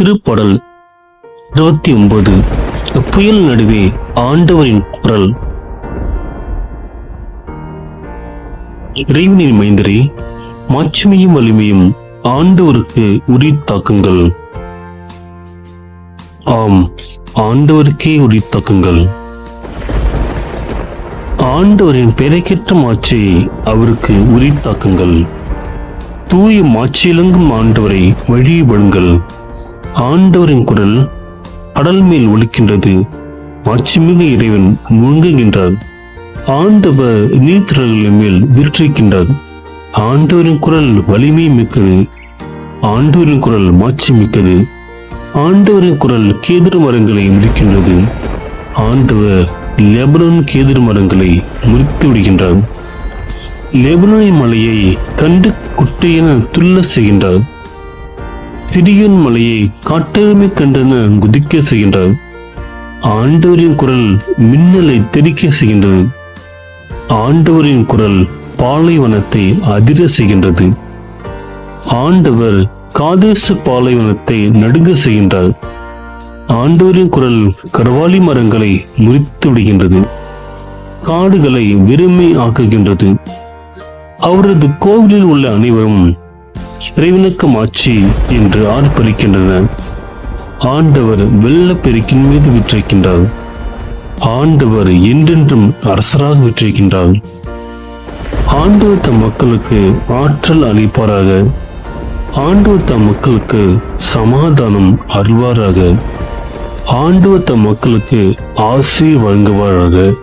திருப்படல் இருபத்தி ஒன்பது. புயல் நடுவே ஆண்டவரின் குரல். இறைவனின் மைந்தரே மாட்சிமையும் வலிமையும் ஆண்டவருக்கு உரித்தாக்குங்கள் ஆம் ஆண்டவருக்கே உரித்தாக்குங்கள் ஆண்டவரின் பெயரைக்கேற்ற மாட்சியை அவருக்கு உரித்தாக்குங்கள் தூய மாட்சியிலங்கும் ஆண்டவரை வழிபடுங்கள். ஆண்டவரின் குரல் கடல் மேல் ஒழிக்கின்றது மாட்சிமிகு இறைவன் முழுங்குகின்றார் ஆண்டவர் நீர்த்திரள்களின் மேல் விற்றிருக்கின்றார் ஆண்டவரின் குரல் வலிமை மிக்கது. ஆண்டவரின் குரல் மாட்சி மிக்கது. ஆண்டவரின் குரல் கேதிர் மரங்களை முடிக்கின்றது ஆண்டவர் லெபனான் கேதுரு மரங்களை முறித்து விடுகின்றார். லெபனோனின் மலையை கண்டு குட்டையென துள்ள செய்கின்றார். சிறியன் மலையை காட்டெருமை கண்டன குதிக்க செய்கின்றார் ஆண்டவரின் குரல் மின்னலை தெரிக்க செய்கின்றது ஆண்டவரின் குரல் பாலைவனத்தை அதிர செய்கின்றது. ஆண்டவர் காதேசு பாலைவனத்தை நடுங்க செய்கின்றார். ஆண்டவரின் குரல் கர்வாலி மரங்களை முறித்து விடுகின்றது. காடுகளை வெறுமை ஆக்குகின்றது அவரது கோவிலில் உள்ள அனைவரும் இறைவனுக்கு ஆட்சி என்று ஆர்ப்பரிக்கின்றனர் ஆண்டவர் வெள்ளப்பெருக்கின் மீது விற்றிருக்கின்றார். ஆண்டவர் என்றென்றும் அரசராக விற்றிருக்கின்றார். ஆண்டவர் தம் மக்களுக்கு ஆற்றல் அளிப்பாராக. ஆண்டவர் தம் மக்களுக்கு சமாதானம் அருள்வாராக. ஆண்டவர் தம் மக்களுக்கு ஆசி வழங்குவாராக.